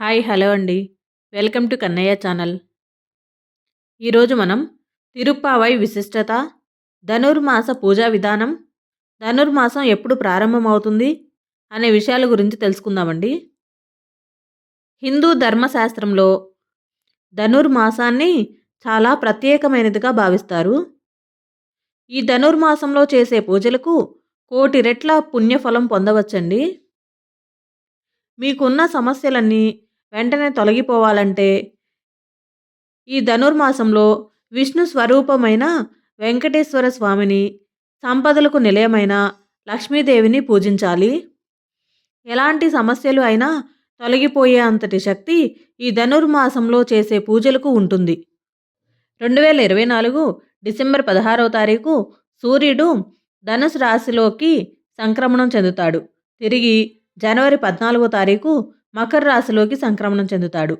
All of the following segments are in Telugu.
హాయ్ హలో అండి. Welcome to Kannayya channel. ఈరోజు మనం తిరుప్పావై విశిష్టత ధనుర్మాస పూజా విధానం ధనుర్మాసం ఎప్పుడు ప్రారంభమవుతుంది అనే విషయాల గురించి తెలుసుకుందామండి. హిందూ ధర్మశాస్త్రంలో ధనుర్మాసాన్ని చాలా ప్రత్యేకమైనదిగా భావిస్తారు. ఈ ధనుర్మాసంలో చేసే పూజలకు కోటి రెట్ల పుణ్యఫలం పొందవచ్చండి. మీకున్న సమస్యలన్నీ వెంటనే తొలగిపోవాలంటే ఈ ధనుర్మాసంలో విష్ణు స్వరూపమైన వెంకటేశ్వర స్వామిని సంపదలకు నిలయమైన లక్ష్మీదేవిని పూజించాలి. ఎలాంటి సమస్యలు అయినా తొలగిపోయే అంతటి శక్తి ఈ ధనుర్మాసంలో చేసే పూజలకు ఉంటుంది. రెండు వేల ఇరవై నాలుగు డిసెంబర్ పదహారవ తారీఖు సూర్యుడు ధనుసు రాశిలోకి సంక్రమణం చెందుతాడు. తిరిగి జనవరి పద్నాలుగో తారీఖు మకర రాశిలోకి సంక్రమణం చెందుతాడు.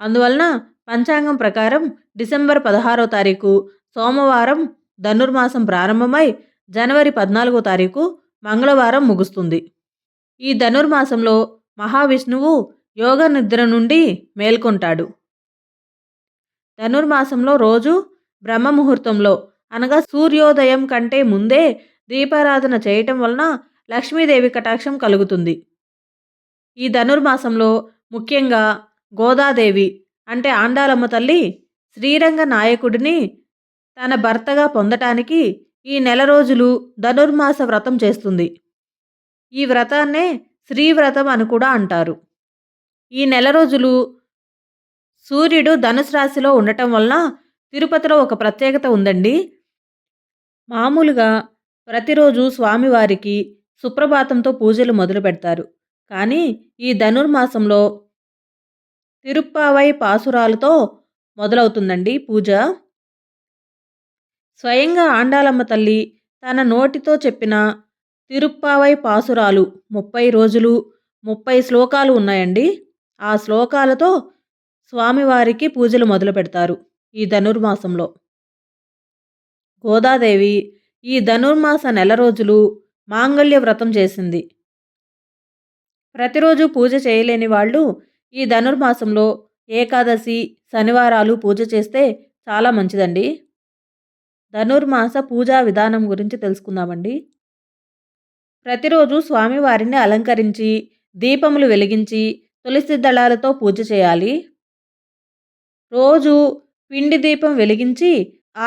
అందువలన పంచాంగం ప్రకారం డిసెంబర్ పదహారో తారీఖు సోమవారం ధనుర్మాసం ప్రారంభమై జనవరి పద్నాలుగో తారీఖు మంగళవారం ముగుస్తుంది. ఈ ధనుర్మాసంలో మహావిష్ణువు యోగ నిద్ర నుండి మేల్కొంటాడు. ధనుర్మాసంలో రోజు బ్రహ్మ ముహూర్తంలో అనగా సూర్యోదయం కంటే ముందే దీపారాధన చేయటం వలన లక్ష్మీదేవి కటాక్షం కలుగుతుంది. ఈ ధనుర్మాసంలో ముఖ్యంగా గోదాదేవి అంటే ఆండాలమ్మ తల్లి శ్రీరంగ నాయకుడిని తన భర్తగా పొందటానికి ఈ నెల రోజులు ధనుర్మాస వ్రతం చేస్తుంది. ఈ వ్రతాన్నే శ్రీవ్రతం అని కూడా అంటారు. ఈ నెల రోజులు సూర్యుడు ధనుసు రాశిలో ఉండటం వలన తిరుపతిలో ఒక ప్రత్యేకత ఉందండి. మామూలుగా ప్రతిరోజు స్వామివారికి సుప్రభాతంతో పూజలు మొదలు పెడతారు కానీ ఈ ధనుర్మాసంలో తిరుప్పావై పాసురాలతో మొదలవుతుందండి పూజ. స్వయంగా ఆండాలమ్మ తల్లి తన నోటితో చెప్పిన తిరుప్పావై పాసురాలు ముప్పై రోజులు ముప్పై శ్లోకాలు ఉన్నాయండి. ఆ శ్లోకాలతో స్వామివారికి పూజలు మొదలు పెడతారు ఈ ధనుర్మాసంలో. గోదాదేవి ఈ ధనుర్మాస నెల రోజులు మాంగళ్య వ్రతం చేసింది. ప్రతిరోజు పూజ చేయలేని వాళ్ళు ఈ ధనుర్మాసంలో ఏకాదశి శనివారాలు పూజ చేస్తే చాలా మంచిదండి. ధనుర్మాస పూజా విధానం గురించి తెలుసుకుందామండి. ప్రతిరోజు స్వామివారిని అలంకరించి దీపములు వెలిగించి తులసి దళాలతో పూజ చేయాలి. రోజు పిండి దీపం వెలిగించి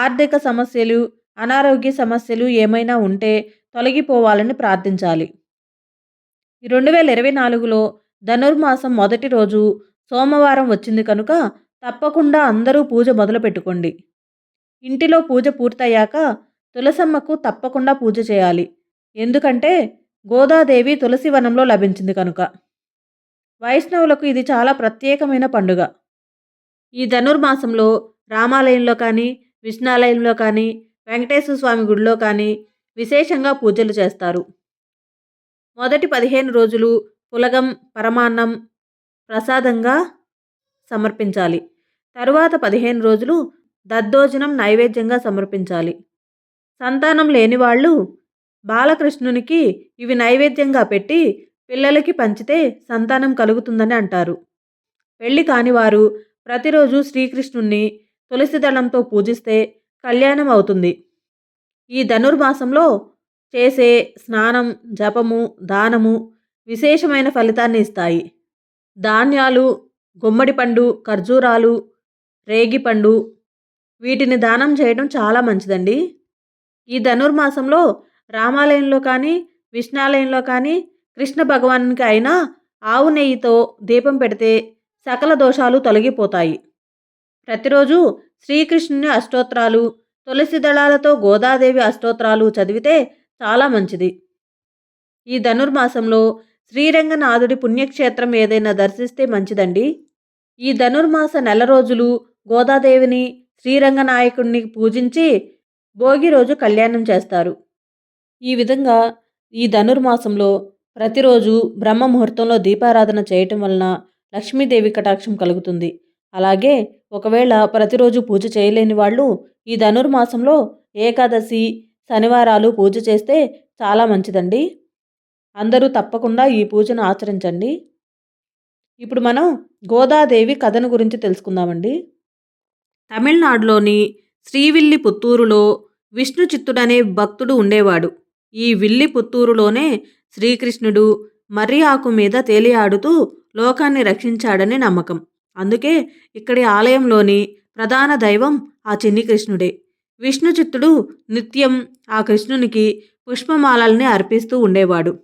ఆర్థిక సమస్యలు అనారోగ్య సమస్యలు ఏమైనా ఉంటే తొలగిపోవాలని ప్రార్థించాలి. రెండు వేల ఇరవై నాలుగులో ధనుర్మాసం మొదటి రోజు సోమవారం వచ్చింది కనుక తప్పకుండా అందరూ పూజ మొదలు పెట్టుకోండి ఇంటిలో పూజ పూర్తయ్యాక తులసమ్మకు తప్పకుండా పూజ చేయాలి. ఎందుకంటే గోదాదేవి తులసి వనంలో లభించింది కనుక. వైష్ణవులకు ఇది చాలా ప్రత్యేకమైన పండుగ. ఈ ధనుర్మాసంలో రామాలయంలో కానీ విష్ణాలయంలో కానీ వెంకటేశ్వర స్వామి గుడిలో కానీ విశేషంగా పూజలు చేస్తారు. మొదటి పదిహేను రోజులు పులగం పరమాన్నం ప్రసాదంగా సమర్పించాలి. తరువాత పదిహేను రోజులు దద్దోజనం నైవేద్యంగా సమర్పించాలి. సంతానం లేని వాళ్ళు బాలకృష్ణునికి ఇవి నైవేద్యంగా పెట్టి పిల్లలకి పంచితే సంతానం కలుగుతుందని అంటారు. పెళ్ళి కానివారు ప్రతిరోజు శ్రీకృష్ణుణ్ణి తులసి దళంతో పూజిస్తే కళ్యాణం అవుతుంది. ఈ ధనుర్మాసంలో చేసే స్నానం జపము దానము విశేషమైన ఫలితాన్ని ఇస్తాయి. ధాన్యాలు గుమ్మడి పండు ఖర్జూరాలు రేగిపండు వీటిని దానం చేయడం చాలా మంచిదండి. ఈ ధనుర్మాసంలో రామాలయంలో కానీ విష్ణాలయంలో కానీ కృష్ణ భగవానికి అయినా ఆవు నెయ్యితో దీపం పెడితే సకల దోషాలు తొలగిపోతాయి. ప్రతిరోజు శ్రీకృష్ణుని అష్టోత్రాలు తులసి దళాలతో గోదాదేవి అష్టోత్రాలు చదివితే చాలా మంచిది. ఈ ధనుర్మాసంలో శ్రీరంగనాథుడి పుణ్యక్షేత్రం ఏదైనా దర్శిస్తే మంచిదండి? ఈ ధనుర్మాస నెల రోజులు గోదాదేవిని శ్రీరంగనాయకుడిని పూజించి భోగి రోజు కళ్యాణం చేస్తారు. ఈ విధంగా ఈ ధనుర్మాసంలో ప్రతిరోజు బ్రహ్మ ముహూర్తంలో దీపారాధన చేయటం వలన లక్ష్మీదేవి కటాక్షం కలుగుతుంది. అలాగే ఒకవేళ ప్రతిరోజు పూజ చేయలేని వాళ్ళు ఈ ధనుర్మాసంలో ఏకాదశి శనివారాలు పూజ చేస్తే చాలా మంచిదండి. అందరూ తప్పకుండా ఈ పూజను ఆచరించండి. ఇప్పుడు మనం గోదాదేవి కథను గురించి తెలుసుకుందామండి. తమిళనాడులోని శ్రీవిల్లి పుత్తూరులో విష్ణు చిత్తుడనే భక్తుడు ఉండేవాడు. ఈ విల్లి పుత్తూరులోనే శ్రీకృష్ణుడు మర్రి ఆకు మీద తేలియాడుతూ లోకాన్ని రక్షించాడని నమ్మకం. అందుకే ఇక్కడి ఆలయంలోని ప్రధాన దైవం ఆ చిన్ని కృష్ణుడే. విష్ణుచిత్తుడు నిత్యం ఆ కృష్ణునికి పుష్పమాలల్ని అర్పిస్తూ ఉండేవాడు.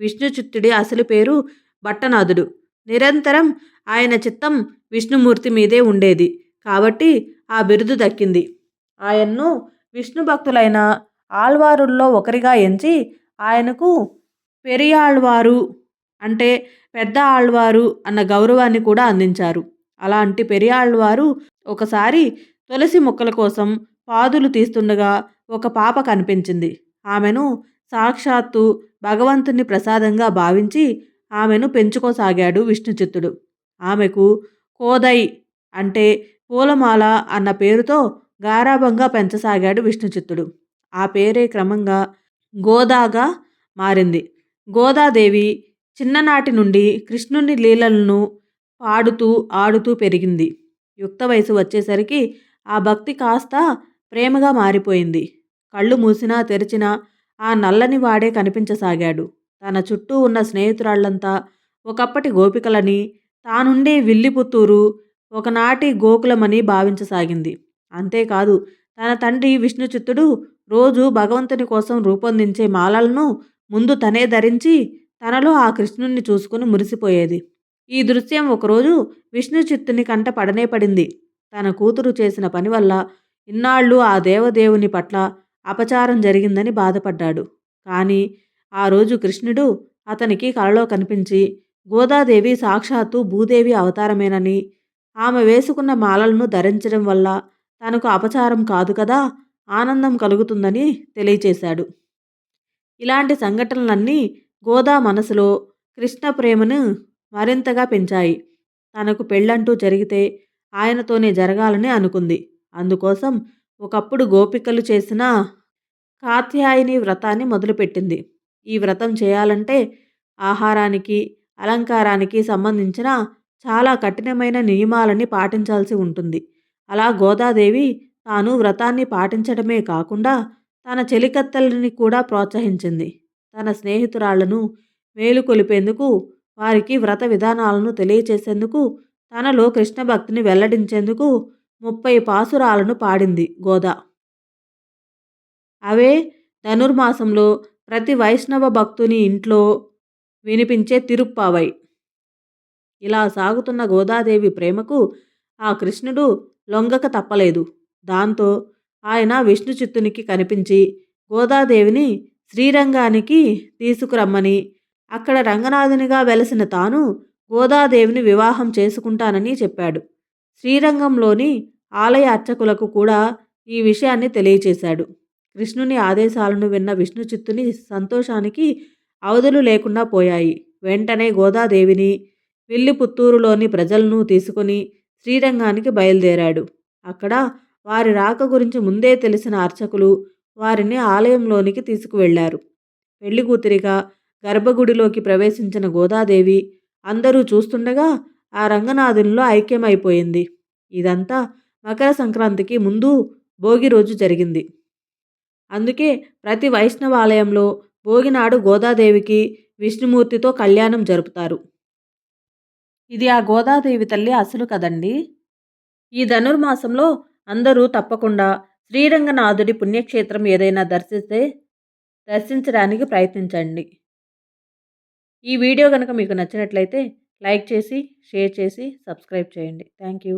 విష్ణుచిత్తుడి అసలు పేరు భట్టనాథుడు. నిరంతరం ఆయన చిత్తం విష్ణుమూర్తి మీదే ఉండేది. కాబట్టి ఆ బిరుదు దక్కింది. ఆయన్ను విష్ణు భక్తులైన ఆళ్వారుల్లో ఒకరిగా ఎంచి ఆయనకు పెరియాళ్వారు అంటే పెద్ద ఆళ్వారు అన్న గౌరవాన్ని కూడా అందించారు. అలాంటి పెరియాళ్వారు ఒకసారి తులసి మొక్కల కోసం పాదులు తీస్తుండగా ఒక పాప కనిపించింది. ఆమెను సాక్షాత్తు భగవంతుని ప్రసాదంగా భావించి ఆమెను పెంచుకోసాగాడు విష్ణుచిత్తుడు. ఆమెకు కోదై అంటే పూలమాల అన్న పేరుతో గారాభంగా పెంచసాగాడు విష్ణుచిత్తుడు. ఆ పేరే క్రమంగా గోదాగా మారింది. గోదాదేవి చిన్ననాటి నుండి కృష్ణుని లీలలను పాడుతూ ఆడుతూ పెరిగింది. యుక్త వయసు వచ్చేసరికి ఆ భక్తి కాస్త ప్రేమగా మారిపోయింది. కళ్ళు మూసినా తెరిచినా ఆ నల్లని వాడే కనిపించసాగాడు. తన చుట్టూ ఉన్న స్నేహితురాళ్ళంతా ఒకప్పటి గోపికలని తానుండే విల్లిపుత్తూరు ఒకనాటి గోకులమని భావించసాగింది. అంతేకాదు తన తండ్రి విష్ణుచిత్తుడు రోజు భగవంతుని కోసం రూపొందించే మాలలను ముందు తనే ధరించి తనలో ఆ కృష్ణుణ్ణి చూసుకుని మురిసిపోయేది. ఈ దృశ్యం ఒకరోజు విష్ణుచిత్తుని కంట పడనే పడింది. తన కూతురు చేసిన పని వల్ల ఇన్నాళ్ళు ఆ దేవదేవుని పట్ల అపచారం జరిగిందని బాధపడ్డాడు. కానీ ఆ రోజు కృష్ణుడు అతనికి కలలో కనిపించి గోదాదేవి సాక్షాత్తు భూదేవి అవతారమేనని ఆమె వేసుకున్న మాలలను ధరించడం వల్ల తనకు అపచారం కాదు కదా ఆనందం కలుగుతుందని తెలియచేశాడు. ఇలాంటి సంఘటనలన్నీ గోదా మనసులో కృష్ణ ప్రేమను మరింతగా పెంచాయి. తనకు పెళ్ళంటూ జరిగితే ఆయనతోనే జరగాలని అనుకుంది. అందుకోసం ఒకప్పుడు గోపికలు చేసిన కాత్యాయని వ్రతాన్ని మొదలుపెట్టింది. ఈ వ్రతం చేయాలంటే ఆహారానికి అలంకారానికి సంబంధించిన చాలా కఠినమైన నియమాలని పాటించాల్సి ఉంటుంది. అలా గోదాదేవి తాను వ్రతాన్ని పాటించడమే కాకుండా తన చెలికత్తలని కూడా ప్రోత్సహించింది. తన స్నేహితురాళ్ళను మేలుకొలిపేందుకు వారికి వ్రత విధానాలను తెలియచేసేందుకు తనలో కృష్ణ భక్తిని వెల్లడించేందుకు ముప్పై పాసురాలను పాడింది గోదా. అవే ధనుర్మాసంలో ప్రతి వైష్ణవ భక్తుని ఇంట్లో వినిపించే తిరుప్పావై. ఇలా సాగుతున్న గోదాదేవి ప్రేమకు ఆ కృష్ణుడు లొంగక తప్పలేదు. దాంతో ఆయన విష్ణు చిత్తునికి కనిపించి గోదాదేవిని శ్రీరంగానికి తీసుకురమ్మని అక్కడ రంగనాథునిగా వెలసిన తాను గోదాదేవిని వివాహం చేసుకుంటానని చెప్పాడు. శ్రీరంగంలోని ఆలయ అర్చకులకు కూడా ఈ విషయాన్ని తెలియచేశాడు. కృష్ణుని ఆదేశాలను విన్న విష్ణు చిత్తుని సంతోషానికి అవధులు లేకుండా పోయాయి. వెంటనే గోదాదేవిని విల్లిపుత్తూరులోని ప్రజలను తీసుకుని శ్రీరంగానికి బయలుదేరాడు. అక్కడ వారి రాక గురించి ముందే తెలిసిన అర్చకులు వారిని ఆలయంలోనికి తీసుకువెళ్ళారు. పెళ్ళి కూతురిగా గర్భగుడిలోకి ప్రవేశించిన గోదాదేవి అందరూ చూస్తుండగా ఆ రంగనాథునిలో ఐక్యమైపోయింది. ఇదంతా మకర సంక్రాంతికి ముందు భోగి రోజు జరిగింది. అందుకే ప్రతి వైష్ణవాలయంలో భోగినాడు గోదాదేవికి విష్ణుమూర్తితో కళ్యాణం జరుపుతారు. ఇది ఆ గోదాదేవి తల్లి అసలు కదండి? ఈ ధనుర్మాసంలో అందరూ తప్పకుండా శ్రీరంగనాథుడి పుణ్యక్షేత్రం ఏదైనా దర్శిస్తే దర్శించడానికి ప్రయత్నించండి. ఈ వీడియో కనుక మీకు నచ్చినట్లయితే లైక్ చేసి షేర్ చేసి సబ్స్క్రైబ్ చేయండి. Thank you